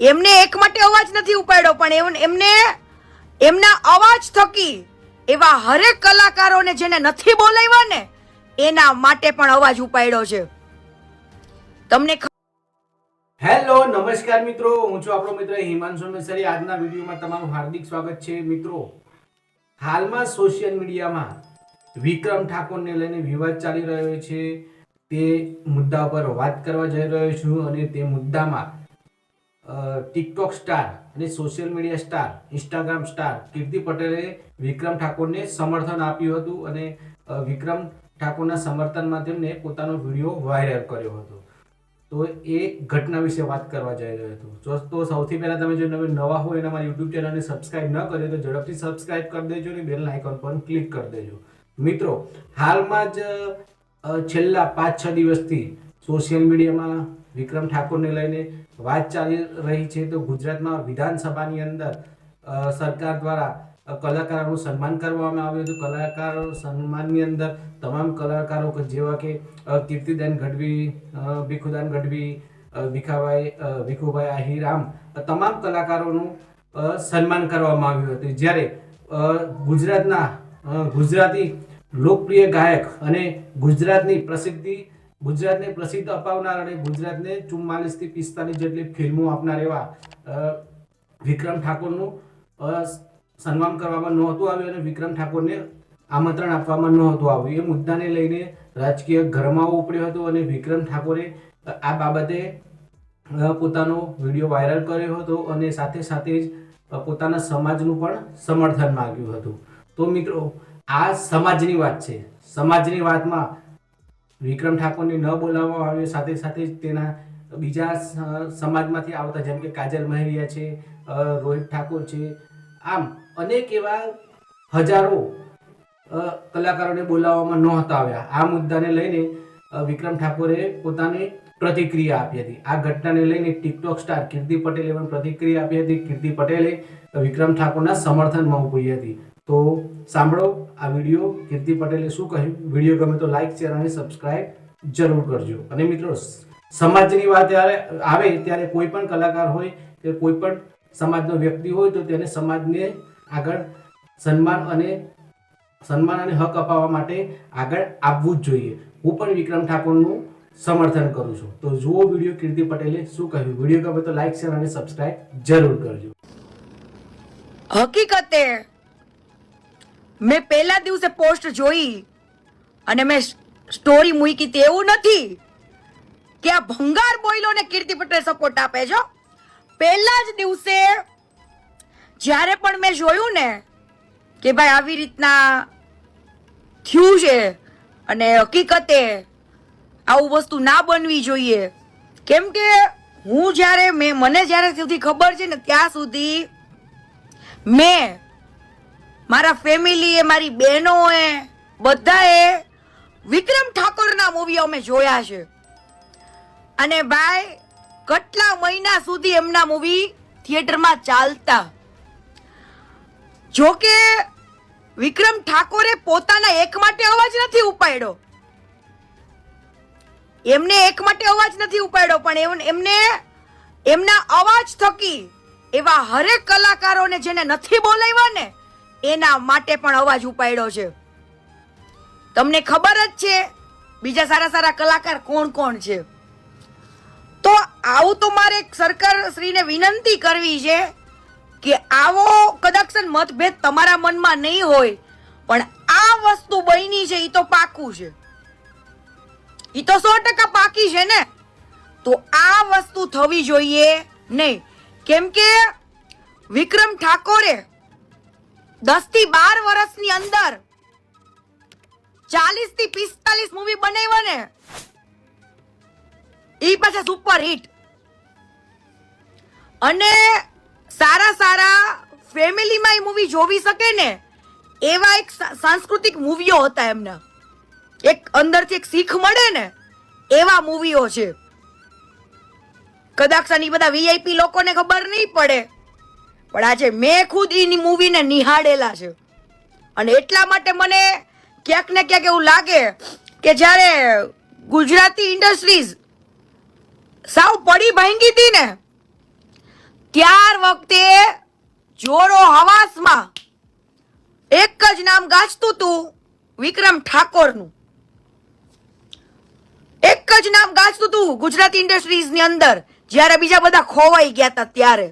એમને એક માટે અવાજ નથી ઉપાડ્યો, પણ એમ- એમને, એમના અવાજ થકી એવા હરેક કલાકારોને જેને નથી બોલાવ્યા ને, એના માટે પણ અવાજ ઉપાડ્યો છે. તમને હેલો, નમસ્કાર મિત્રો. હું છું આપણો મિત્ર હિમાંશુ મેસરી. આજના વિડીયોમાં તમારું હાર્દિક સ્વાગત છે. મિત્રો, હાલમાં સોશિયલ મીડિયામાં વિક્રમ ઠાકોરને લઈને વિવાદ ચાલી રહ્યો છે. તે મુદ્દા પર વાત કરવા જઈ રહ્યો છું અને તે મુદ્દામાં ટિકટોક સ્ટાર અને social media star Instagram star Kirti પટેલે વિક્રમ ઠાકોરને સમર્થન આપ્યું હતું અને વિક્રમ ઠાકોરના સમર્થનમાં તેમને પોતાનો વીડિયો વાયરલ કર્યો હતો. તો એ ઘટના વિશે વાત કરવા જઈ રહ્યો હતો. જો સૌથી પહેલાં તમે જો તમે નવા હોય અને અમારી યુટ્યુબ ચેનલને સબસ્ક્રાઇબ ન કર્યો તો ઝડપથી સબસ્ક્રાઇબ કરી દેજો અને બેલ આઇકોન પર ક્લિક કરી દેજો. મિત્રો, હાલમાં જ છેલ્લા પાંચ છ દિવસથી સોશિયલ મીડિયામાં વિક્રમ ઠાકોરને લઈને વાત ચાલી રહી છે તો ગુજરાતમાં વિધાનસભાની અંદર સરકાર દ્વારા કલાકારોનું સન્માન કરવામાં આવ્યું હતું. કલાકારો સન્માનની અંદર તમામ કલાકારો જેવા કે કીર્તિદાન ગઢવી ભીખુદાન ગઢવી ભીખાભાઈ ભીખુભાઈ આહીરામ તમામ કલાકારોનું સન્માન કરવામાં આવ્યું હતું. જ્યારે ગુજરાતના ગુજરાતી લોકપ્રિય ગાયક અને ગુજરાતની પ્રસિદ્ધિ ગુજરાતને પ્રસિદ્ધ અપાવનાર અને ગુજરાતને ચુમ્માલીસથી પિસ્તાલીસ જેટલી ફિલ્મો આપનાર એવા વિક્રમ ઠાકોરનું સન્માન કરવામાં નહોતું આવ્યું અને વિક્રમ ઠાકોરને આમંત્રણ આપવામાં નહોતું આવ્યું. એ મુદ્દાને લઈને રાજકીય ગરમાવો ઉપડ્યો હતો અને વિક્રમ ઠાકોરે આ બાબતે પોતાનો વીડિયો વાયરલ કર્યો હતો અને સાથે સાથે જ પોતાના સમાજનું પણ સમર્થન માગ્યું હતું. તો મિત્રો, આ સમાજની વાત છે. સમાજની વાતમાં વિક્રમ ઠાકોરને ન બોલાવવામાં આવ્યો સાથે સાથે જ તેના બીજા સમાજમાંથી આવતા જેમ કે કાજલ મહેરિયા છે રોહિત ઠાકોર છે, આમ અનેક એવા હજારો કલાકારોને બોલાવવામાં નહોતા આવ્યા. આ મુદ્દાને લઈને વિક્રમ ઠાકોરે પોતાની પ્રતિક્રિયા આપી હતી. આ ઘટનાને લઈને ટિકટોક સ્ટાર કીર્તિ પટેલે પણ પ્રતિક્રિયા આપી હતી. કીર્તિ પટેલે વિક્રમ ઠાકોરના સમર્થનમાં ઊભી હતી. તો સાંભળો આ વીડિયો કીર્તિ પટેલે શું કહ્યું? વીડિયો ગમે તો લાઈક શેર અને સબસ્ક્રાઇબ જરૂર કરજો. અને મિત્રો, સમાજની વાત ત્યારે આવે ત્યારે કોઈ પણ કલાકાર હોય કે કોઈ પણ સમાજનો વ્યક્તિ હોય તો તેને સમાજને આગળ સન્માન અને સન્માન અને હક અપાવવા માટે આગળ આવવું જ જોઈએ. હું પણ વિક્રમ ઠાકોરનું સમર્થન કરું છું. તો જુઓ વીડિયો કીર્તિ પટેલે શું કહ્યું? વીડિયો ગમે તો લાઈક શેર અને સબસ્ક્રાઇબ જરૂર કરજો. હકીકતે મેં પહેલા દિવસે પોસ્ટ જોઈ અને મેં સ્ટોરી મૂકી એવું નથી કે આ ભંગાર બોયલોને કીર્તિ પટેલ સપોર્ટ આપે છો પહેલા જ દિવસે જ્યારે પણ મેં જોયું ને કે ભાઈ આવી રીતના થયું છે અને હકીકતે આવું વસ્તુ ના બનવી જોઈએ, કેમ કે હું જ્યારે, મેં, મને જ્યારે સુધી ખબર છે ને, ત્યાં સુધી મેં મારા ફેમિલીએ મારી બહેનોએ, બધાએ વિક્રમ ઠાકોરના મૂવી અમે જોયા છે. અને ભાઈ, કેટલા મહિના સુધી એમના મૂવી થિયેટરમાં ચાલતા? જો કે વિક્રમ ઠાકોરે પોતાના એક માટે અવાજ નથી ઉપાડ્યો. એમને એક માટે અવાજ નથી ઉપાડ્યો, પણ એમ- એમને એમના અવાજ થકી એવા હરેક કલાકારોને જેને નથી બોલાવ્યા ને એના માટે પણ અવાજ ઉપાડ્યો છે. તમને ખબર જ છે, બીજા સારા સારા કલાકાર કોણ કોણ છે? તો આવું તો મારે સરકાર શ્રીને વિનંતી કરવી છે કે આવો કદાચ મતભેદ તમારા મનમાં નહીં હોય, પણ આ વસ્તુ બની છે એ તો પાકું છે. એ તો સો ટકા પાકી છે ને? તો આ વસ્તુ થવી જોઈએ નહીં. કેમ કે વિક્રમ ઠાકોરે દસથી બાર વર્ષની અંદર ચાલીસથી પિસ્તાલીસ મૂવી બનાવ્યા ને એ પાછા સુપર હિટ અને સારા સારા ફેમિલીમાં એ મૂવી જોવી શકે ને, એવા એક સાંસ્કૃતિક મૂવીઓ હતા એમના. એક અંદરથી એક શીખ મળે ને, એવા મૂવીઓ છે. કદાચ આની બધા વીઆઈપી લોકોને ખબર નહીં પડે. પણ આજે મેં ખુદ એની મૂવીને નિહાળેલા છે. અને એટલા માટે મને ક્યાંક ને ક્યાંક એવું લાગે કે જ્યારે ગુજરાતી ઇન્ડસ્ટ્રીઝ સાવ પડી ભાંગી હતી ને, ત્યાર વખતે જોરો હવાસમાં એક જ નામ ગાજતું તું વિક્રમ ઠાકોરનું. એક જ નામ ગાજતું તું ગુજરાતી ઇન્ડસ્ટ્રીઝની અંદર, જ્યારે બીજા બધા ખોવાઈ ગયા હતા ત્યારે.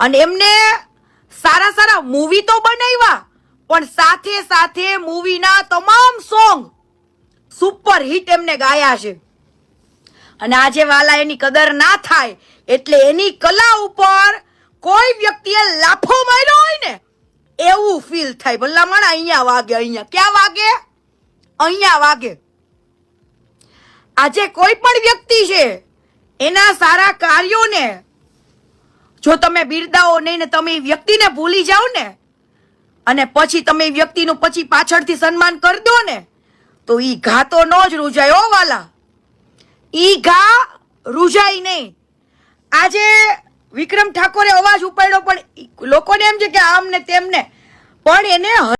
અને એમને સારા સારા મૂવી તો બનાવ્યા, પણ સાથે સાથે મૂવીના તમામ સોંગ સુપર હિટ એમને ગાયા છે. અને આજે વાલા એની કદર ના થાય, એટલે એની કલા ઉપર કોઈ વ્યક્તિએ લાફો માર્યો હોય ને, એવું ફીલ થાય. ભલામણ અહીંયા વાગે, અહીંયા. ક્યાં વાગે? અહીંયા વાગે. આજે કોઈ પણ વ્યક્તિ છે, એના સારા કાર્યોને જો તમે બિરદાવો નહીં ને તમે વ્યક્તિને ભૂલી જાઓ ને, અને પછી તમે વ્યક્તિનું પછી પાછળથી સન્માન કરી દો ને, તો ઈ ઘા તો નો જ રૂજાય ઓ વાલા. ઈ ઘા રૂજાય નહીં. આજે વિક્રમ ઠાકોરે અવાજ ઉપાડ્યો પણ લોકોને એમ છે કે આમ ને તેમને, પણ એને